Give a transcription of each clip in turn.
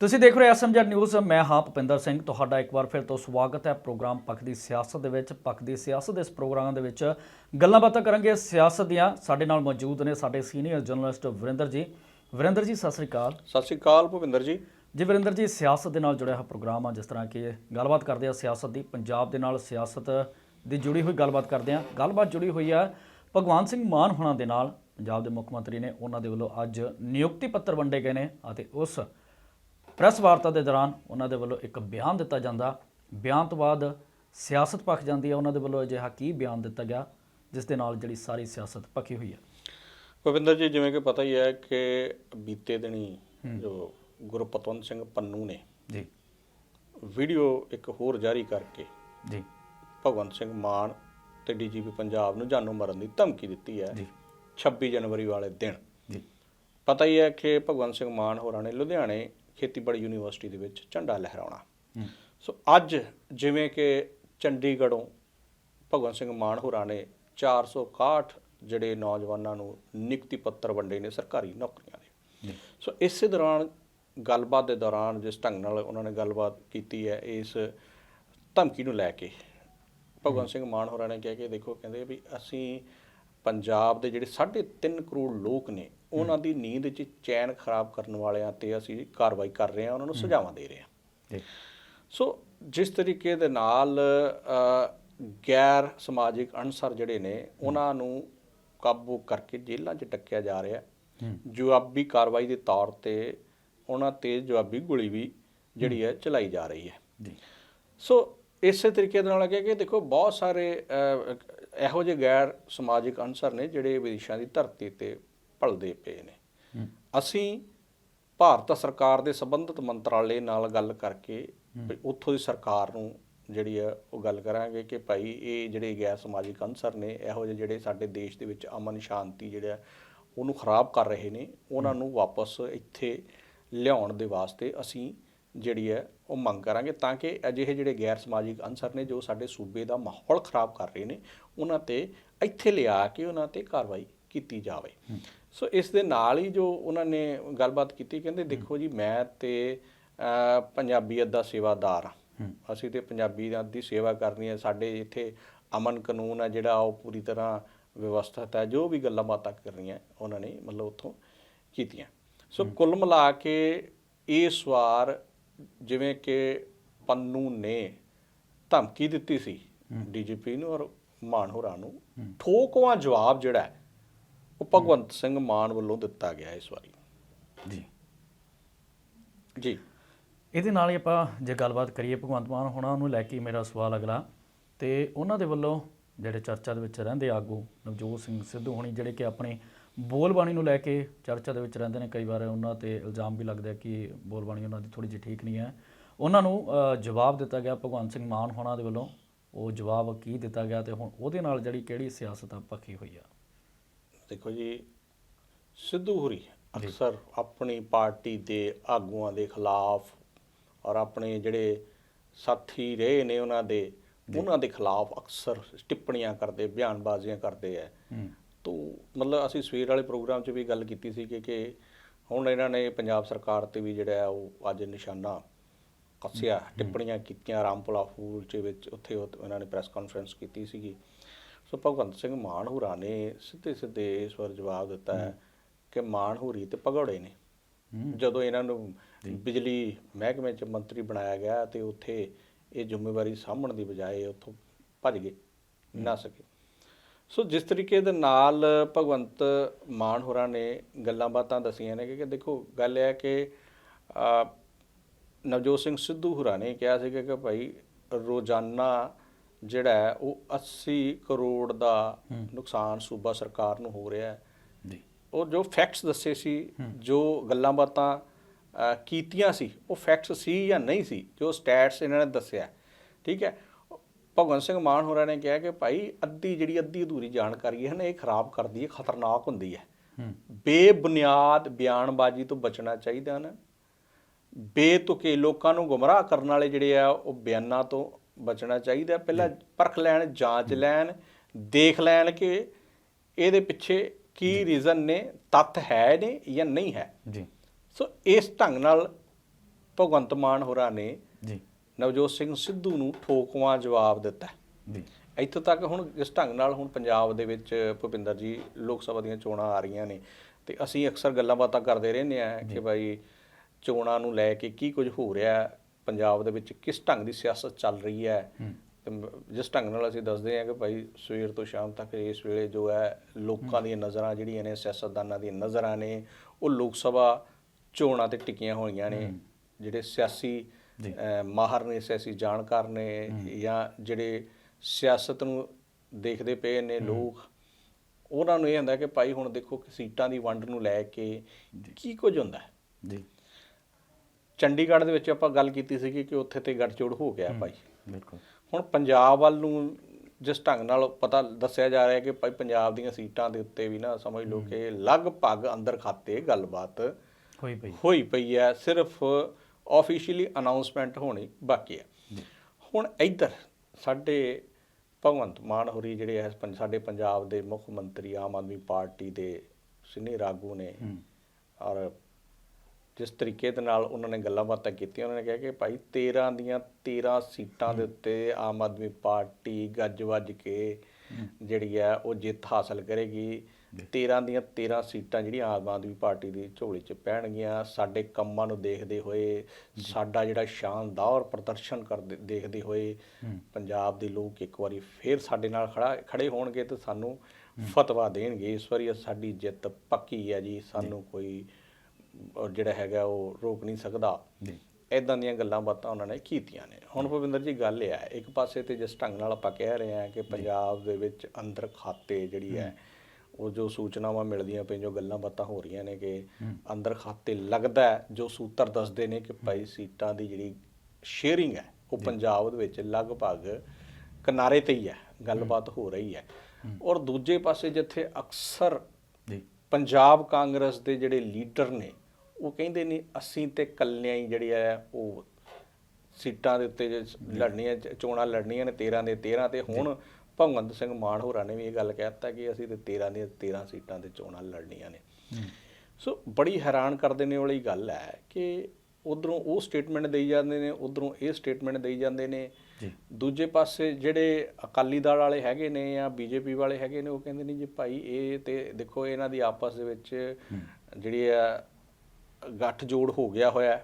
ਤੁਸੀਂ ਦੇਖ ਰਹੇ ਹੋ ਐਸਐਮਜੈਡ ਨਿਊਜ਼। ਮੈਂ ਹਾਂ ਭੁਪਿੰਦਰ ਸਿੰਘ। ਤੁਹਾਡਾ ਇੱਕ ਵਾਰ ਫਿਰ ਤੋਂ ਸਵਾਗਤ ਹੈ ਪ੍ਰੋਗਰਾਮ ਪੱਖ ਦੀ ਸਿਆਸਤ ਦੇ ਵਿੱਚ। ਪੱਖ ਦੀ ਸਿਆਸਤ ਦੇ ਇਸ ਪ੍ਰੋਗਰਾਮ ਦੇ ਵਿੱਚ ਗੱਲਾਂ ਬਾਤਾਂ ਕਰਾਂਗੇ ਸਿਆਸਤ ਦੀਆਂ। ਸਾਡੇ ਨਾਲ ਮੌਜੂਦ ਨੇ ਸਾਡੇ ਸੀਨੀਅਰ ਜਰਨਲਿਸਟ ਵਰਿੰਦਰ ਜੀ। ਵਰਿੰਦਰ ਜੀ ਸਤਿ ਸ੍ਰੀ ਅਕਾਲ। ਸਤਿ ਸ਼੍ਰੀ ਅਕਾਲ ਭੁਪਿੰਦਰ ਜੀ। ਜੀ ਵਰਿੰਦਰ ਜੀ ਸਿਆਸਤ ਦੇ ਨਾਲ ਜੁੜਿਆ ਹੋਇਆ ਪ੍ਰੋਗਰਾਮ ਆ ਜਿਸ ਤਰ੍ਹਾਂ ਕਿ ਗੱਲਬਾਤ ਕਰਦੇ ਆ ਸਿਆਸਤ ਦੀ। ਪੰਜਾਬ ਦੇ ਨਾਲ ਸਿਆਸਤ ਦੀ ਜੁੜੀ ਹੋਈ ਗੱਲਬਾਤ ਕਰਦੇ ਆ। ਗੱਲਬਾਤ ਜੁੜੀ ਹੋਈ ਆ ਭਗਵਾਨ ਸਿੰਘ ਮਾਨ ਹੋਣਾ ਦੇ ਨਾਲ। ਪੰਜਾਬ ਦੇ ਮੁੱਖ ਮੰਤਰੀ ਨੇ ਉਹਨਾਂ ਦੇ ਵੱਲੋਂ ਅੱਜ ਨਿਯੁਕਤੀ ਪੱਤਰ ਵੰਡੇ ਗਏ ਨੇ ਅਤੇ ਉਸ ਪ੍ਰੈਸ ਵਾਰਤਾ ਦੇ ਦੌਰਾਨ ਉਹਨਾਂ ਦੇ ਵੱਲੋਂ ਇੱਕ ਬਿਆਨ ਦਿੱਤਾ ਜਾਂਦਾ। ਬਿਆਨ ਤੋਂ ਬਾਅਦ ਸਿਆਸਤ ਪੱਕ ਜਾਂਦੀ ਹੈ। ਉਹਨਾਂ ਦੇ ਵੱਲੋਂ ਅਜਿਹਾ ਕੀ ਬਿਆਨ ਦਿੱਤਾ ਗਿਆ ਜਿਸ ਦੇ ਨਾਲ ਜਿਹੜੀ ਸਾਰੀ ਸਿਆਸਤ ਪੱਕੀ ਹੋਈ ਹੈ? ਭੁਪਿੰਦਰ ਜੀ ਜਿਵੇਂ ਕਿ ਪਤਾ ਹੀ ਹੈ ਕਿ ਬੀਤੇ ਦਿਨੀ ਜੋ ਗੁਰਪਤਵੰਤ ਸਿੰਘ ਪੰਨੂ ਨੇ ਜੀ। ਵੀਡੀਓ ਇੱਕ ਹੋਰ ਜਾਰੀ ਕਰਕੇ ਜੀ। ਭਗਵੰਤ ਸਿੰਘ ਮਾਨ ਤੇ ਡੀਜੀਪੀ ਪੰਜਾਬ ਨੂੰ ਜਾਨੋਂ ਮਾਰਨ ਦੀ ਧਮਕੀ ਦਿੱਤੀ ਹੈ ਜੀ। 26 ਜਨਵਰੀ ਵਾਲੇ ਦਿਨ। ਜੀ। ਪਤਾ ਹੀ ਹੈ ਕਿ ਭਗਵੰਤ ਸਿੰਘ ਮਾਨ ਹੋਰਾਂ ਨੇ ਲੁਧਿਆਣੇ ਖੇਤੀਬਾੜੀ ਯੂਨੀਵਰਸਿਟੀ ਦੇ ਵਿੱਚ ਝੰਡਾ ਲਹਿਰਾਉਣਾ। ਸੋ ਅੱਜ ਜਿਵੇਂ ਕਿ ਚੰਡੀਗੜ੍ਹੋਂ ਭਗਵੰਤ ਸਿੰਘ ਮਾਨ ਹੋਰਾਂ ਨੇ 461 ਜਿਹੜੇ ਨੌਜਵਾਨਾਂ ਨੂੰ ਨਿਯੁਕਤੀ ਪੱਤਰ ਵੰਡੇ ਨੇ ਸਰਕਾਰੀ ਨੌਕਰੀਆਂ ਦੇ। ਸੋ ਇਸੇ ਦੌਰਾਨ ਗੱਲਬਾਤ ਦੇ ਦੌਰਾਨ ਜਿਸ ਢੰਗ ਨਾਲ ਉਹਨਾਂ ਨੇ ਗੱਲਬਾਤ ਕੀਤੀ ਹੈ ਇਸ ਧਮਕੀ ਨੂੰ ਲੈ ਕੇ ਭਗਵੰਤ ਸਿੰਘ ਮਾਨ ਹੋਰਾਂ ਨੇ ਕਿਹਾ ਕਿ ਦੇਖੋ ਕਹਿੰਦੇ ਵੀ ਅਸੀਂ ਪੰਜਾਬ ਦੇ ਜਿਹੜੇ 3.5 ਕਰੋੜ ਲੋਕ ਨੇ ਉਹਨਾਂ ਦੀ ਨੀਂਦ 'ਚ ਚੈਨ ਖਰਾਬ ਕਰਨ ਵਾਲਿਆਂ ਤੇ ਅਸੀਂ ਕਾਰਵਾਈ ਕਰ ਰਹੇ ਹਾਂ ਉਹਨਾਂ ਨੂੰ ਸੁਝਾਵਾਂ ਦੇ ਰਹੇ ਹਾਂ। ਸੋ ਜਿਸ ਤਰੀਕੇ ਦੇ ਨਾਲ ਗੈਰ ਸਮਾਜਿਕ ਅਨਸਰ ਜਿਹੜੇ ਨੇ ਉਹਨਾਂ ਨੂੰ ਕਾਬੂ ਕਰਕੇ ਜੇਲ੍ਹਾਂ 'ਚ ਟੱਕਿਆ ਜਾ ਰਿਹਾ। ਜਵਾਬੀ ਕਾਰਵਾਈ ਦੇ ਤੌਰ ਤੇ ਉਹਨਾਂ ਤੇ ਜਵਾਬੀ ਗੋਲੀ ਵੀ ਜਿਹੜੀ ਹੈ। ਚਲਾਈ ਜਾ ਰਹੀ ਹੈ। ਜੀ। ਸੋ ਇਸੇ ਤਰੀਕੇ ਦੇ ਨਾਲ ਅੱਗੇ ਕਿ ਦੇਖੋ ਬਹੁਤ ਸਾਰੇ ਇਹੋ ਜਿਹੇ ਗੈਰ ਸਮਾਜਿਕ ਅਨਸਰ ਨੇ ਜਿਹੜੇ ਵਿਦੇਸ਼ਾਂ ਦੀ ਧਰਤੀ ਤੇ ਭਲਦੇ ਪਏ ਨੇ। ਅਸੀਂ ਭਾਰਤ ਸਰਕਾਰ ਦੇ ਸੰਬੰਧਿਤ ਮੰਤਰਾਲੇ ਨਾਲ ਗੱਲ ਕਰਕੇ ਉੱਥੋਂ ਦੀ ਸਰਕਾਰ ਨੂੰ ਜਿਹੜੀ ਹੈ ਉਹ ਗੱਲ ਕਰਾਂਗੇ ਕਿ ਭਾਈ ਇਹ ਜਿਹੜੇ ਗੈਰ ਸਮਾਜਿਕ ਅਨਸਰ ਨੇ ਇਹੋ ਜਿਹੇ ਜਿਹੜੇ ਸਾਡੇ ਦੇਸ਼ ਦੇ ਵਿੱਚ ਅਮਨ ਸ਼ਾਂਤੀ ਜਿਹੜਾ ਉਹਨੂੰ ਖਰਾਬ ਕਰ ਰਹੇ ਨੇ ਉਹਨਾਂ ਨੂੰ ਵਾਪਸ ਇੱਥੇ ਲਿਆਉਣ ਦੇ ਵਾਸਤੇ ਅਸੀਂ ਜਿਹੜੀ ਹੈ ਉਹ ਮੰਗ ਕਰਾਂਗੇ ਤਾਂ ਕਿ ਅਜਿਹੇ ਜਿਹੜੇ ਗੈਰ ਸਮਾਜਿਕ ਅਨਸਰ ਨੇ ਜੋ ਸਾਡੇ ਸੂਬੇ ਦਾ ਮਾਹੌਲ ਖਰਾਬ ਕਰ ਰਹੇ ਨੇ ਉਹਨਾਂ ਤੇ ਇੱਥੇ ਲਿਆ ਕੇ ਉਹਨਾਂ ਤੇ ਕਾਰਵਾਈ ਕੀਤੀ ਜਾਵੇ। ਸੋ ਇਸ ਦੇ ਨਾਲ ਹੀ ਜੋ ਉਹਨਾਂ ਨੇ ਗੱਲਬਾਤ ਕੀਤੀ ਕਹਿੰਦੇ ਦੇਖੋ ਜੀ ਮੈਂ ਤੇ ਪੰਜਾਬੀਅਤ ਦਾ ਸੇਵਾਦਾਰ ਹਾਂ। ਅਸੀਂ ਤੇ ਪੰਜਾਬੀਅਤ ਦੀ ਸੇਵਾ ਕਰਨੀ ਹੈ। ਸਾਡੇ ਇੱਥੇ ਅਮਨ ਕਾਨੂੰਨ ਹੈ ਜਿਹੜਾ ਉਹ ਪੂਰੀ ਤਰ੍ਹਾਂ ਵਿਵਸਥਿਤ ਹੈ। ਜੋ ਵੀ ਗੱਲਾਂ ਬਾਤਾਂ ਕਰਨੀਆਂ ਉਹਨਾਂ ਨੇ ਮਤਲਬ ਉੱਥੋਂ ਕੀਤੀਆਂ। ਸੋ ਕੁੱਲ ਮਿਲਾ ਕੇ ਇਸ ਵਾਰ ਜਿਵੇਂ ਕਿ ਪੰਨੂ ਨੇ ਧਮਕੀ ਦਿੱਤੀ ਸੀ ਡੀਜੀਪੀ ਨੂੰ ਔਰ ਮਾਨ ਹੋਰਾਂ ਨੂੰ ਠੋਕਵਾਂ ਜਵਾਬ ਜਿਹੜਾ ਉਹ ਭਗਵੰਤ ਸਿੰਘ ਮਾਨ ਵੱਲੋਂ ਦਿੱਤਾ ਗਿਆ ਇਸ ਵਾਰੀ। ਜੀ। ਜੀ। ਇਹਦੇ ਨਾਲ ਹੀ ਆਪਾਂ ਜੇ ਗੱਲਬਾਤ ਕਰੀਏ ਭਗਵੰਤ ਮਾਨ ਹੋਣਾ ਨੂੰ ਲੈ ਕੇ ਮੇਰਾ ਸਵਾਲ ਅਗਲਾ। ਤੇ ਉਹਨਾਂ ਦੇ ਵੱਲੋਂ ਜਿਹੜੇ ਚਰਚਾ ਦੇ ਵਿੱਚ ਰਹਿੰਦੇ ਆਗੂ ਨਵਜੋਤ ਸਿੰਘ ਸਿੱਧੂ ਹੋਣੀ ਜਿਹੜੇ ਕਿ ਆਪਣੀ ਬੋਲਬਾਣੀ ਨੂੰ ਲੈ ਕੇ ਚਰਚਾ ਦੇ ਵਿੱਚ ਰਹਿੰਦੇ ਨੇ ਕਈ ਵਾਰ ਉਹਨਾਂ ਤੇ ਇਲਜ਼ਾਮ ਵੀ ਲੱਗਦਾ ਕਿ ਬੋਲਬਾਣੀ ਉਹਨਾਂ ਦੀ ਥੋੜੀ ਜਿਹੀ ਠੀਕ ਨਹੀਂ ਹੈ। ਉਹਨਾਂ ਨੂੰ ਜਵਾਬ ਦਿੱਤਾ ਗਿਆ ਭਗਵੰਤ ਸਿੰਘ ਮਾਨ ਹੋਣਾ ਦੇ ਵੱਲੋਂ। ਉਹ ਜਵਾਬ ਕੀ ਦਿੱਤਾ ਗਿਆ ਤੇ ਹੁਣ ਉਹਦੇ ਨਾਲ ਜਿਹੜੀ ਕਿਹੜੀ ਸਿਆਸਤ ਆ ਪੱਕੀ ਹੋਈ ਆ। ਦੇਖੋ ਜੀ ਸਿੱਧੂ ਹੁਰੀ ਅਕਸਰ ਆਪਣੀ ਪਾਰਟੀ ਦੇ ਆਗੂਆਂ ਦੇ ਖਿਲਾਫ ਔਰ ਆਪਣੇ ਜਿਹੜੇ ਸਾਥੀ ਰਹੇ ਨੇ ਉਹਨਾਂ ਦੇ ਉਹਨਾਂ ਦੇ ਖਿਲਾਫ ਅਕਸਰ ਟਿੱਪਣੀਆਂ ਕਰਦੇ ਬਿਆਨਬਾਜ਼ੀਆਂ ਕਰਦੇ ਐ ਹੂੰ। ਤੋ ਮਤਲਬ ਅਸੀਂ ਸਵੇਰ ਵਾਲੇ ਪ੍ਰੋਗਰਾਮ 'ਚ ਵੀ ਗੱਲ ਕੀਤੀ ਸੀ ਕਿ ਕਿ ਹੁਣ ਇਹਨਾਂ ਨੇ ਪੰਜਾਬ ਸਰਕਾਰ ਤੇ ਵੀ ਜਿਹੜਾ ਉਹ ਅੱਜ ਨਿਸ਼ਾਨਾ ਕੱਸਿਆ ਟਿੱਪਣੀਆਂ ਕੀਤੀਆਂ ਰਾਮਪੁਲਾ ਫੂਲ 'ਚ ਵਿੱਚ ਉੱਥੇ ਉਹ- ਇਹਨਾਂ ਨੇ ਪ੍ਰੈਸ ਕਾਨਫਰੰਸ ਕੀਤੀ ਸੀਗੀ। ਸੋ ਭਗਵੰਤ ਸਿੰਘ ਮਾਨ ਹੋਰਾਂ ਨੇ ਸਿੱਧੇ ਸਿੱਧੇ ਇਸ ਵਾਰ ਜਵਾਬ ਦਿੱਤਾ ਹੈ ਕਿ ਮਾਨ ਹੋਰੀ ਤੇ ਭਗੌੜੇ ਨੇ। ਜਦੋਂ ਇਹਨਾਂ ਨੂੰ ਬਿਜਲੀ ਮਹਿਕਮੇ 'ਚ ਮੰਤਰੀ ਬਣਾਇਆ ਗਿਆ ਤੇ ਉੱਥੇ ਇਹ ਜ਼ਿੰਮੇਵਾਰੀ ਸਾਂਭਣ ਦੀ ਬਜਾਏ ਉੱਥੋਂ ਭੱਜ ਗਏ ਨਾ ਸਕੇ। ਸੋ ਜਿਸ ਤਰੀਕੇ ਦੇ ਨਾਲ ਭਗਵੰਤ ਮਾਨ ਹੋਰਾਂ ਨੇ ਗੱਲਾਂ ਬਾਤਾਂ ਦਸੀਆਂ ਨੇ ਕਿ ਦੇਖੋ ਗੱਲ ਇਹ ਹੈ ਕਿ ਨਵਜੋਤ ਸਿੰਘ ਸਿੱਧੂ ਹੋਰਾਂ ਨੇ ਕਿਹਾ ਸੀ ਕਿ ਭਾਈ ਰੋਜ਼ਾਨਾ ਜਿਹੜਾ ਹੈ ਉਹ 80 ਕਰੋੜ ਦਾ ਨੁਕਸਾਨ ਸੂਬਾ ਸਰਕਾਰ ਨੂੰ ਹੋ ਰਿਹਾ ਹੈ। ਜੀ। ਉਹ ਜੋ ਫੈਕਟਸ ਦੱਸੇ ਸੀ ਜੋ ਗੱਲਾਂ ਬਾਤਾਂ ਕੀਤੀਆਂ ਸੀ ਉਹ ਫੈਕਟਸ ਸੀ ਜਾਂ ਨਹੀਂ ਸੀ ਜੋ ਸਟੈਟਸ ਇਹਨਾਂ ਨੇ ਦੱਸਿਆ ਠੀਕ ਹੈ? ਭਗਵੰਤ ਸਿੰਘ ਮਾਨ ਹੋਰਾਂ ਨੇ ਕਿਹਾ ਕਿ ਭਾਈ ਅੱਧੀ ਜਿਹੜੀ ਅੱਧੀ ਅਧੂਰੀ ਜਾਣਕਾਰੀ ਹੈ ਨਾ ਇਹ ਖਰਾਬ ਕਰਦੀ ਹੈ ਖਤਰਨਾਕ ਹੁੰਦੀ ਹੈ। ਹੂੰ। ਬੇਬੁਨਿਆਦ ਬਿਆਨਬਾਜ਼ੀ ਤੋਂ ਬਚਣਾ ਚਾਹੀਦਾ ਨਾ। ਬੇਤੁਕੇ ਲੋਕਾਂ ਨੂੰ ਗੁੰਮਰਾਹ ਕਰਨ ਵਾਲੇ ਜਿਹੜੇ ਆ ਉਹ ਬਿਆਨਾਂ ਤੋਂ ਬਚਣਾ ਚਾਹੀਦਾ। ਪਹਿਲਾਂ ਪਰਖ ਲੈਣ ਜਾਂਚ ਲੈਣ ਦੇਖ ਲੈਣ ਕਿ ਇਹਦੇ ਪਿੱਛੇ ਕੀ ਰੀਜ਼ਨ ਨੇ ਤੱਥ ਹੈ ਨੇ ਜਾਂ ਨਹੀਂ ਹੈ। ਜੀ। ਸੋ ਇਸ ਢੰਗ ਨਾਲ ਭਗਵੰਤ ਮਾਨ ਹੋਰਾਂ ਨੇ ਜੀ। ਨਵਜੋਤ ਸਿੰਘ ਸਿੱਧੂ ਨੂੰ ਠੋਕਵਾਂ ਜਵਾਬ ਦਿੱਤਾ। ਜੀ। ਇੱਥੋਂ ਤੱਕ ਹੁਣ ਇਸ ਢੰਗ ਨਾਲ ਹੁਣ ਪੰਜਾਬ ਦੇ ਵਿੱਚ ਭੁਪਿੰਦਰ ਜੀ ਲੋਕ ਸਭਾ ਦੀਆਂ ਚੋਣਾਂ ਆ ਰਹੀਆਂ ਨੇ ਤੇ ਅਸੀਂ ਅਕਸਰ ਗੱਲਾਂ ਬਾਤਾਂ ਕਰਦੇ ਰਹਿੰਦੇ ਆ ਕਿ ਭਾਈ ਚੋਣਾਂ ਨੂੰ ਲੈ ਕੇ ਕੀ ਕੁਝ ਹੋ ਰਿਹਾ ਪੰਜਾਬ ਦੇ ਵਿੱਚ ਕਿਸ ਢੰਗ ਦੀ ਸਿਆਸਤ ਚੱਲ ਰਹੀ ਹੈ? ਜਿਸ ਢੰਗ ਨਾਲ ਅਸੀਂ ਦੱਸਦੇ ਹਾਂ ਕਿ ਭਾਈ ਸਵੇਰ ਤੋਂ ਸ਼ਾਮ ਤੱਕ ਇਸ ਵੇਲੇ ਜੋ ਹੈ ਲੋਕਾਂ ਦੀਆਂ ਨਜ਼ਰਾਂ ਜਿਹੜੀਆਂ ਨੇ ਸਿਆਸਤਦਾਨਾਂ ਦੀਆਂ ਨਜ਼ਰਾਂ ਨੇ ਉਹ ਲੋਕ ਸਭਾ ਚੋਣਾਂ ਤੇ ਟਿਕੀਆਂ ਹੋਈਆਂ ਨੇ। ਜਿਹੜੇ ਸਿਆਸੀ ਮਾਹਰ ਨੇ ਸਿਆਸੀ ਜਾਣਕਾਰ ਨੇ ਜਾਂ ਜਿਹੜੇ ਸਿਆਸਤ ਨੂੰ ਦੇਖਦੇ ਪਏ ਨੇ ਲੋਕ ਉਹਨਾਂ ਨੂੰ ਇਹ ਹੁੰਦਾ ਕਿ ਭਾਈ ਹੁਣ ਦੇਖੋ ਕਿ ਸੀਟਾਂ ਦੀ ਵੰਡ ਨੂੰ ਲੈ ਕੇ ਕੀ ਕੁਝ ਹੁੰਦਾ ਹੈ? ਜੀ। ਚੰਡੀਗੜ੍ਹ ਦੇ ਵਿੱਚ ਆਪਾਂ ਗੱਲ ਕੀਤੀ ਸੀ ਕਿ ਉੱਥੇ ਤੇ ਗੱਠਜੋੜ ਹੋ ਗਿਆ ਭਾਈ। ਬਿਲਕੁਲ। ਹੁਣ ਪੰਜਾਬ ਵੱਲ ਨੂੰ ਜਿਸ ਢੰਗ ਨਾਲ ਪਤਾ ਦੱਸਿਆ ਜਾ ਰਿਹਾ ਕਿ ਭਾਈ ਪੰਜਾਬ ਦੀਆਂ ਸੀਟਾਂ ਦੇ ਉੱਤੇ ਵੀ ਨਾ ਸਮਝ ਲਓ ਕਿ ਲਗਭਗ ਅੰਦਰ ਖਾਤੇ ਗੱਲਬਾਤ ਹੋਈ ਪਈ ਹੋਈ ਪਈ ਹੈ ਸਿਰਫ ਆਫੀਸ਼ੀਅਲੀ ਅਨਾਉਂਸਮੈਂਟ ਹੋਣੀ ਬਾਕੀ ਹੈ। ਹੁਣ ਇੱਧਰ ਸਾਡੇ ਭਗਵੰਤ ਮਾਨ ਹੋਰੀ ਜਿਹੜੇ ਹੈ ਸਾਡੇ ਪੰਜਾਬ ਦੇ ਮੁੱਖ ਮੰਤਰੀ ਆਮ ਆਦਮੀ ਪਾਰਟੀ ਦੇ ਸੀਨੀਅਰ ਆਗੂ ਨੇ ਔਰ ਜਿਸ ਤਰੀਕੇ ਦੇ ਨਾਲ ਉਹਨਾਂ ਨੇ ਗੱਲਾਂ ਬਾਤਾਂ ਕੀਤੀਆਂ ਉਹਨਾਂ ਨੇ ਕਿਹਾ ਕਿ ਭਾਈ 13 ਦੀਆਂ 13 ਸੀਟਾਂ ਦੇ ਉੱਤੇ ਆਮ ਆਦਮੀ ਪਾਰਟੀ ਗੱਜ ਵੱਜ ਕੇ ਜਿਹੜੀ ਹੈ ਉਹ ਜਿੱਤ ਹਾਸਲ ਕਰੇਗੀ। 13 ਦੀਆਂ 13 ਸੀਟਾਂ ਜਿਹੜੀਆਂ ਆਮ ਆਦਮੀ ਪਾਰਟੀ ਦੀ ਝੋਲੀ 'ਚ ਪੈਣਗੀਆਂ। ਸਾਡੇ ਕੰਮਾਂ ਨੂੰ ਦੇਖਦੇ ਹੋਏ ਸਾਡਾ ਜਿਹੜਾ ਸ਼ਾਨਦਾਰ ਪ੍ਰਦਰਸ਼ਨ ਕਰਦੇ ਦੇਖਦੇ ਹੋਏ ਪੰਜਾਬ ਦੇ ਲੋਕ ਇੱਕ ਵਾਰੀ ਫੇਰ ਸਾਡੇ ਨਾਲ ਖੜਾ ਖੜੇ ਹੋਣਗੇ ਤੇ ਸਾਨੂੰ ਫਤਵਾ ਦੇਣਗੇ। ਇਸ ਵਾਰੀ ਸਾਡੀ ਜਿੱਤ ਪੱਕੀ ਹੈ ਜੀ। ਸਾਨੂੰ ਕੋਈ ਜਿਹੜਾ ਹੈਗਾ ਉਹ ਰੋਕ ਨਹੀਂ ਸਕਦਾ। ਜੀ। ਇਦਾਂ ਦੀਆਂ ਗੱਲਾਂ ਬਾਤਾਂ ਉਹਨਾਂ ਨੇ ਕੀਤੀਆਂ ਨੇ। ਹੁਣ ਭਵਿੰਦਰ ਜੀ ਗੱਲ ਇਹ ਹੈ ਇੱਕ ਪਾਸੇ ਤੇ ਜਿਸ ਢੰਗ ਨਾਲ ਆਪਾਂ ਕਹਿ ਰਹੇ ਹਾਂ ਕਿ ਪੰਜਾਬ ਦੇ ਵਿੱਚ ਅੰਦਰ ਖਾਤੇ ਜਿਹੜੀ ਹੈ ਉਹ ਜੋ ਸੂਚਨਾਵਾਂ ਮਿਲਦੀਆਂ ਪਈਆਂ ਜੋ ਗੱਲਾਂ ਬਾਤਾਂ ਹੋ ਰਹੀਆਂ ਨੇ ਕਿ ਅੰਦਰ ਖਾਤੇ ਲੱਗਦਾ ਜੋ ਸੂਤਰ ਦੱਸਦੇ ਨੇ ਕਿ ਭਾਈ ਸੀਟਾਂ ਦੀ ਜਿਹੜੀ ਸ਼ੇਅਰਿੰਗ ਹੈ ਉਹ ਪੰਜਾਬ ਦੇ ਵਿੱਚ ਲਗਭਗ ਕਿਨਾਰੇ ਤੇ ਹੀ ਹੈ ਗੱਲਬਾਤ ਹੋ। ਰਹੀ ਹੈ। ਔਰ ਦੂਜੇ ਪਾਸੇ ਜਿੱਥੇ ਅਕਸਰ ਪੰਜਾਬ ਕਾਂਗਰਸ ਦੇ ਜਿਹੜੇ ਲੀਡਰ ਨੇ ਉਹ ਕਹਿੰਦੇ ਨੇ ਅਸੀਂ ਤੇ ਕੱਲਿਆਂ ਹੀ ਜਿਹੜੇ ਆ ਉਹ ਸੀਟਾਂ ਦੇ ਉੱਤੇ ਲੜਨੀਆਂ ਚੋਣਾਂ ਲੜਨੀਆਂ ਨੇ 13 ਦੇ 13 ਤੇ ਹੁਣ ਭਗਵੰਤ ਸਿੰਘ ਮਾਨ ਹੋਰਾਂ ਨੇ ਵੀ ਇਹ ਗੱਲ ਕਹਿਤਾ ਕਿ ਅਸੀਂ ਤੇ 13 ਦੀਆਂ 13 ਸੀਟਾਂ ਤੇ ਚੋਣਾਂ ਲੜਨੀਆਂ ਨੇ। ਸੋ ਬੜੀ ਹੈਰਾਨ ਕਰ ਦੇਣੇ ਵਾਲੀ ਗੱਲ ਹੈ ਕਿ ਉਧਰੋਂ ਉਹ ਸਟੇਟਮੈਂਟ ਦੇਈ ਜਾਂਦੇ ਨੇ ਉਧਰੋਂ ਇਹ ਸਟੇਟਮੈਂਟ ਦੇਈ ਜਾਂਦੇ ਨੇ ਦੂਜੇ ਪਾਸੇ ਜਿਹੜੇ ਅਕਾਲੀ ਦਲ ਵਾਲੇ ਹੈਗੇ ਨੇ ਜਾਂ ਬੀਜੇਪੀ ਵਾਲੇ ਹੈਗੇ ਨੇ ਉਹ ਕਹਿੰਦੇ ਨੇ ਜੀ ਭਾਈ ਇਹ ਤੇ ਦੇਖੋ ਇਹਨਾਂ ਦੀ ਆਪਸ ਦੇ ਵਿੱਚ ਜਿਹੜੀ ਆ ਗੱਠ ਜੋੜ ਹੋ ਗਿਆ ਹੋਇਆ।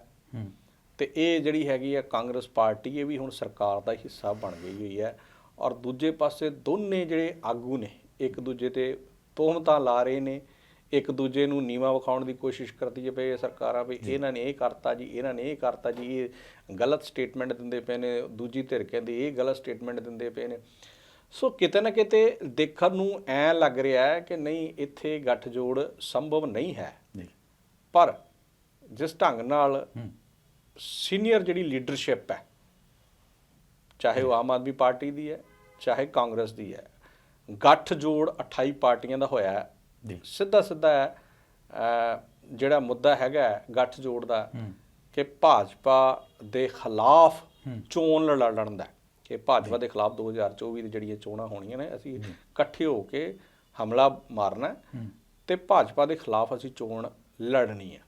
ਤੇ ਇਹ ਜਿਹੜੀ ਹੈਗੀ ਆ ਕਾਂਗਰਸ ਪਾਰਟੀ ਇਹ ਵੀ ਹੁਣ ਸਰਕਾਰ ਦਾ ਹਿੱਸਾ ਬਣ ਗਈ ਹੋਈ ਹੈ। ਔਰ ਦੂਜੇ ਪਾਸੇ ਦੋਨੇ ਜਿਹੜੇ ਆਗੂ ਨੇ ਇੱਕ ਦੂਜੇ ਤੇ ਤੋਹਮਤਾਂ ਲਾ ਰਹੇ ਨੇ ਇੱਕ ਦੂਜੇ ਨੂੰ ਨੀਵਾ ਵਿਖਾਉਣ ਦੀ ਕੋਸ਼ਿਸ਼ ਕਰਦੀ ਹੈ ਪਈ ਸਰਕਾਰਾਂ ਵੀ ਇਹਨਾਂ ਨੇ ਇਹ ਕਰਤਾ ਜੀ ਇਹਨਾਂ ਨੇ ਇਹ ਕਰਤਾ ਜੀ ਇਹ ਗਲਤ ਸਟੇਟਮੈਂਟ ਦਿੰਦੇ ਪਏ ਨੇ ਦੂਜੀ ਧਿਰ ਕਹਿੰਦੀ ਇਹ ਗਲਤ ਸਟੇਟਮੈਂਟ ਦਿੰਦੇ ਪਏ ਨੇ। ਸੋ ਕਿਤੇ ਨਾ ਕਿਤੇ ਦੇਖਣ ਨੂੰ ਐ ਲੱਗ ਰਿਹਾ ਹੈ ਕਿ ਨਹੀਂ ਇੱਥੇ ਗੱਠਜੋੜ ਸੰਭਵ ਨਹੀਂ ਹੈ। ਪਰ ਜਿਸ ਢੰਗ ਨਾਲ ਸੀਨੀਅਰ ਜਿਹੜੀ ਲੀਡਰਸ਼ਿਪ ਹੈ ਚਾਹੇ ਉਹ ਆਮ ਆਦਮੀ ਪਾਰਟੀ ਦੀ ਹੈ ਚਾਹੇ ਕਾਂਗਰਸ ਦੀ ਹੈ ਗੱਠ ਜੋੜ 28 ਪਾਰਟੀਆਂ ਦਾ ਹੋਇਆ ਹੈ। ਜੀ। ਸਿੱਧਾ ਸਿੱਧਾ ਜਿਹੜਾ ਮੁੱਦਾ ਹੈਗਾ ਗੱਠ ਜੋੜ ਦਾ ਕਿ ਭਾਜਪਾ ਦੇ ਖਿਲਾਫ। ਚੋਣ ਲੜਨ ਦਾ। ਕਿ ਭਾਜਪਾ ਦੇ ਖਿਲਾਫ 2024 ਦੀ ਜਿਹੜੀਆਂ ਚੋਣਾਂ ਹੋਣੀਆਂ ਨੇ ਅਸੀਂ ਇਕੱਠੇ ਹੋ ਕੇ ਹਮਲਾ ਮਾਰਨਾ ਤੇ ਭਾਜਪਾ ਦੇ ਖਿਲਾਫ ਅਸੀਂ ਚੋਣ ਲੜਨੀ ਹੈ।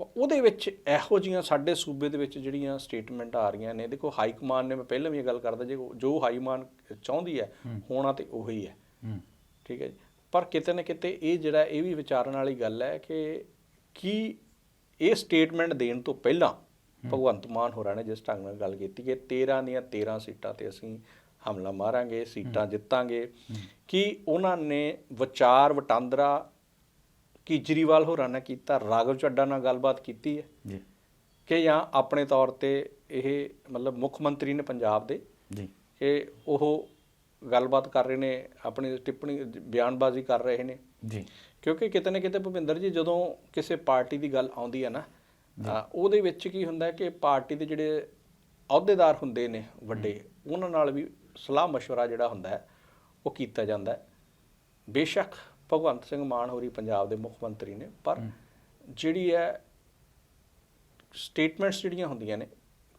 ਉਹਦੇ ਵਿੱਚ ਇਹੋ ਜੀਆਂ ਸਾਡੇ ਸੂਬੇ ਦੇ ਵਿੱਚ ਜਿਹੜੀਆਂ ਸਟੇਟਮੈਂਟ ਆ ਰਹੀਆਂ ਨੇ ਦੇਖੋ ਹਾਈ ਕਮਾਂਡ ਨੇ ਮੈਂ ਪਹਿਲਾਂ ਵੀ ਇਹ ਗੱਲ ਕਰਦਾ ਜੇ ਜੋ ਹਾਈ ਕਮਾਂਡ ਚਾਹੁੰਦੀ ਹੈ। ਹੋਣਾ ਤੇ ਉਹੀ ਹੈ। ਹੂੰ। ਠੀਕ ਹੈ ਜੀ। ਪਰ ਕਿਤੇ ਨਾ ਕਿਤੇ ਇਹ ਜਿਹੜਾ ਇਹ ਵੀ ਵਿਚਾਰਨ ਵਾਲੀ ਗੱਲ ਹੈ ਕਿ ਕੀ ਇਹ ਸਟੇਟਮੈਂਟ ਦੇਣ ਤੋਂ ਪਹਿਲਾਂ ਭਗਵੰਤ ਮਾਨ ਹੋਰਾਂ ਨੇ ਜਿਸ ਢੰਗ ਨਾਲ ਗੱਲ ਕੀਤੀ ਕਿ 13 ਦੀਆਂ 13 ਸੀਟਾਂ ਤੇ ਅਸੀਂ ਹਮਲਾ ਮਾਰਾਂਗੇ ਸੀਟਾਂ ਜਿੱਤਾਂਗੇ ਕੀ ਉਹਨਾਂ ਨੇ ਵਿਚਾਰ ਵਟਾਂਦਰਾ ਕੇਜਰੀਵਾਲ ਹੋਰਾਂ ਨੇ ਕੀਤਾ ਰਾਘਵ ਚੱਡਾ ਨਾਲ ਗੱਲਬਾਤ ਕੀਤੀ ਹੈ? ਜੀ। ਕਿ ਜਾਂ ਆਪਣੇ ਤੌਰ ਤੇ ਇਹ ਮਤਲਬ ਮੁੱਖ ਮੰਤਰੀ ਨੇ ਪੰਜਾਬ ਦੇ? ਜੀ। ਕਿ ਉਹ ਗੱਲਬਾਤ ਕਰ ਰਹੇ ਨੇ ਆਪਣੀ ਟਿੱਪਣੀ ਬਿਆਨਬਾਜ਼ੀ ਕਰ ਰਹੇ ਨੇ ਜੀ ਕਿਉਂਕਿ ਕਿਤੇ ਨਾ ਕਿਤੇ ਭੁਪਿੰਦਰ ਜੀ ਜਦੋਂ ਕਿਸੇ ਪਾਰਟੀ ਦੀ ਗੱਲ ਆਉਂਦੀ ਹੈ ਨਾ ਅ, ਉਹਦੇ ਵਿੱਚ ਕੀ ਹੁੰਦਾ ਹੈ ਕਿ ਪਾਰਟੀ ਦੇ ਜਿਹੜੇ ਅਹੁਦੇਦਾਰ ਹੁੰਦੇ ਨੇ ਵੱਡੇ ਉਹਨਾਂ ਨਾਲ ਵੀ ਸਲਾਹ مشورہ ਜਿਹੜਾ ਹੁੰਦਾ ਹੈ ਉਹ ਕੀਤਾ ਜਾਂਦਾ ਹੈ ਬੇਸ਼ੱਕ ਭਗਵੰਤ ਸਿੰਘ ਮਾਨ ਹੋਰੀ ਪੰਜਾਬ ਦੇ ਮੁੱਖ ਮੰਤਰੀ ਨੇ ਪਰ ਜਿਹੜੀ ਹੈ ਸਟੇਟਮੈਂਟਸ ਜਿਹੜੀਆਂ ਹੁੰਦੀਆਂ ਨੇ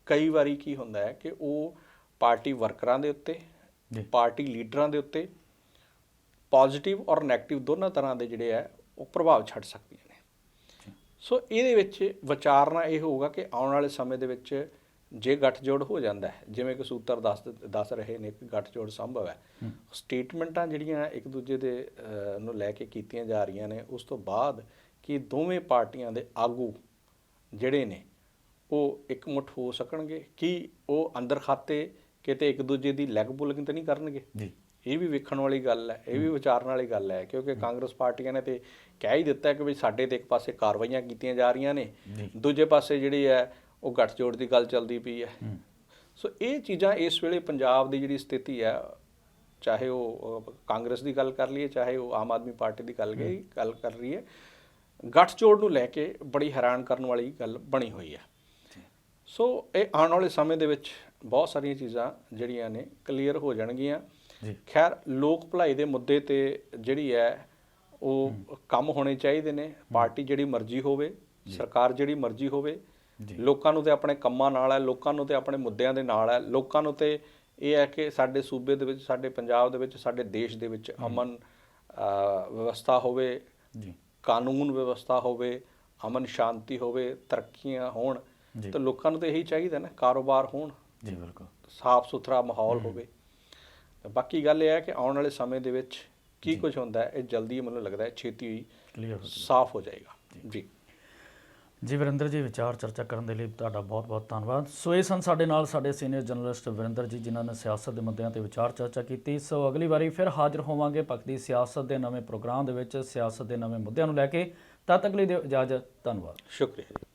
ਕਈ ਵਾਰੀ ਕੀ ਹੁੰਦਾ ਹੈ ਕਿ ਉਹ ਪਾਰਟੀ ਵਰਕਰਾਂ ਦੇ ਉੱਤੇ ਜੀ ਪਾਰਟੀ ਲੀਡਰਾਂ ਦੇ ਉੱਤੇ ਪੋਜ਼ਿਟਿਵ ਔਰ 네ਗੇਟਿਵ ਦੋਨਾਂ ਤਰ੍ਹਾਂ ਦੇ ਜਿਹੜੇ ਆ ਉਹ ਪ੍ਰਭਾਵ ਛੱਡ ਸਕਦੀਆਂ ਨੇ। ਸੋ ਇਹਦੇ ਵਿੱਚ ਵਿਚਾਰਨਾ ਇਹ ਹੋਊਗਾ ਕਿ ਆਉਣ ਵਾਲੇ ਸਮੇਂ ਦੇ ਵਿੱਚ ਜੇ ਗੱਠਜੋੜ ਹੋ ਜਾਂਦਾ ਹੈ ਜਿਵੇਂ ਕਿ ਸੂਤਰ ਦੱਸ ਦੱਸ ਰਹੇ ਨੇ ਕਿ ਗੱਠਜੋੜ ਸੰਭਵ ਹੈ ਸਟੇਟਮੈਂਟਾਂ ਜਿਹੜੀਆਂ ਇੱਕ ਦੂਜੇ ਦੇ ਨੂੰ ਲੈ ਕੇ ਕੀਤੀਆਂ ਜਾ ਰਹੀਆਂ ਨੇ ਉਸ ਤੋਂ ਬਾਅਦ ਕਿ ਦੋਵੇਂ ਪਾਰਟੀਆਂ ਦੇ ਆਗੂ ਜਿਹੜੇ ਨੇ ਉਹ ਇਕਮੁੱਠ ਹੋ ਸਕਣਗੇ ਕਿ ਉਹ ਅੰਦਰ ਖਾਤੇ ਕਿਤੇ ਇੱਕ ਦੂਜੇ ਦੀ ਲੈਗ ਪੁਲਿੰਗ ਤਾਂ ਨਹੀਂ ਕਰਨਗੇ? ਜੀ। ਇਹ ਵੀ ਵੇਖਣ ਵਾਲੀ ਗੱਲ ਹੈ ਇਹ ਵੀ ਵਿਚਾਰਨ ਵਾਲੀ ਗੱਲ ਹੈ ਕਿਉਂਕਿ ਕਾਂਗਰਸ ਪਾਰਟੀਆਂ ਨੇ ਤੇ ਕਹਿ ਹੀ ਦਿੱਤਾ ਕਿ ਵੀ ਸਾਡੇ ਤੇ ਇੱਕ ਪਾਸੇ ਕਾਰਵਾਈਆਂ ਕੀਤੀਆਂ ਜਾ ਰਹੀਆਂ ਨੇ। ਦੂਜੇ ਪਾਸੇ ਜਿਹੜੀ ਹੈ ਉਹ ਗੱਠਜੋੜ ਦੀ ਗੱਲ ਚੱਲਦੀ ਪਈ ਹੈ। ਸੋ ਇਹ ਚੀਜ਼ਾਂ ਇਸ ਵੇਲੇ ਪੰਜਾਬ ਦੀ ਜਿਹੜੀ ਸਥਿਤੀ ਹੈ ਚਾਹੇ ਉਹ ਕਾਂਗਰਸ ਦੀ ਗੱਲ ਕਰ ਲਈਏ ਚਾਹੇ ਉਹ ਆਮ ਆਦਮੀ ਪਾਰਟੀ ਦੀ ਗੱਲ ਗਈ ਗੱਲ ਕਰ ਰਹੀ ਹੈ ਗੱਠਜੋੜ ਨੂੰ ਲੈ ਕੇ ਬੜੀ ਹੈਰਾਨ ਕਰਨ ਵਾਲੀ ਗੱਲ ਬਣੀ ਹੋਈ ਹੈ। ਸੋ ਇਹ ਆਉਣ ਵਾਲੇ ਸਮੇਂ ਦੇ ਵਿੱਚ ਬਹੁਤ ਸਾਰੀਆਂ ਚੀਜ਼ਾਂ ਜਿਹੜੀਆਂ ਨੇ ਕਲੀਅਰ ਹੋ ਜਾਣਗੀਆਂ। ਜੀ। ਖੈਰ ਲੋਕ ਭਲਾਈ ਦੇ ਮੁੱਦੇ ਤੇ ਜਿਹੜੀ ਹੈ ਉਹ ਕੰਮ ਹੋਣੇ ਚਾਹੀਦੇ ਨੇ। ਪਾਰਟੀ ਜਿਹੜੀ ਮਰਜ਼ੀ ਹੋਵੇ ਸਰਕਾਰ ਜਿਹੜੀ ਮਰਜ਼ੀ ਹੋਵੇ। ਲੋਕਾਂ ਨੂੰ ਤੇ ਆਪਣੇ ਕੰਮਾਂ ਨਾਲ ਹੈ ਲੋਕਾਂ ਨੂੰ ਤੇ ਆਪਣੇ ਮੁੱਦਿਆਂ ਦੇ ਨਾਲ ਹੈ ਲੋਕਾਂ ਨੂੰ ਤੇ ਇਹ ਹੈ ਕਿ ਸਾਡੇ ਸੂਬੇ ਦੇ ਵਿੱਚ ਸਾਡੇ ਪੰਜਾਬ ਦੇ ਵਿੱਚ ਸਾਡੇ ਦੇਸ਼ ਦੇ ਵਿੱਚ ਅਮਨ ਵਿਵਸਥਾ ਹੋਵੇ ਜੀ। ਕਾਨੂੰਨ ਵਿਵਸਥਾ ਹੋਵੇ ਅਮਨ ਸ਼ਾਂਤੀ ਹੋਵੇ ਤਰੱਕੀਆਂ ਹੋਣ। ਤੇ ਲੋਕਾਂ ਨੂੰ ਤਾਂ ਇਹੀ ਚਾਹੀਦਾ ਨਾ ਕਾਰੋਬਾਰ ਹੋਣ। ਜੀ ਬਿਲਕੁਲ। ਸਾਫ਼ ਸੁਥਰਾ ਮਾਹੌਲ ਹੋਵੇ। ਬਾਕੀ ਗੱਲ ਇਹ ਹੈ ਕਿ ਆਉਣ ਵਾਲੇ ਸਮੇਂ ਦੇ ਵਿੱਚ ਕੀ ਕੁਝ ਹੁੰਦਾ ਹੈ ਇਹ ਜਲਦੀ ਮੈਨੂੰ ਲੱਗਦਾ ਹੈ ਛੇਤੀ ਹੀ ਕਲੀਅਰ ਹੋ ਸਾਫ਼ ਹੋ ਜਾਏਗਾ। ਜੀ। ਜੀ। ਵਰਿੰਦਰ ਜੀ ਵਿਚਾਰ ਚਰਚਾ ਕਰਨ ਦੇ ਲਈ ਤੁਹਾਡਾ ਬਹੁਤ-ਬਹੁਤ ਧੰਨਵਾਦ। ਸੋ ਇਹ ਸਨ ਸਾਡੇ ਨਾਲ ਸਾਡੇ ਸੀਨੀਅਰ ਜਰਨਲਿਸਟ ਵਰਿੰਦਰ ਜੀ ਜਿਨ੍ਹਾਂ ਨੇ ਸਿਆਸਤ ਦੇ ਮੁੱਦਿਆਂ ਤੇ ਵਿਚਾਰ ਚਰਚਾ ਕੀਤੀ। ਸੋ ਅਗਲੀ ਵਾਰੀ ਫਿਰ ਹਾਜ਼ਰ ਹੋਵਾਂਗੇ ਪੱਕਦੀ ਸਿਆਸਤ ਦੇ ਨਵੇਂ ਪ੍ਰੋਗਰਾਮ ਦੇ ਵਿੱਚ ਸਿਆਸਤ ਦੇ ਨਵੇਂ ਮੁੱਦਿਆਂ ਨੂੰ ਲੈ ਕੇ। ਤਦ ਤੱਕ ਲਈ ਦਿਓ ਇਜਾਜ਼ਤ। ਧੰਨਵਾਦ। ਸ਼ੁਕਰੀਆ ਜੀ।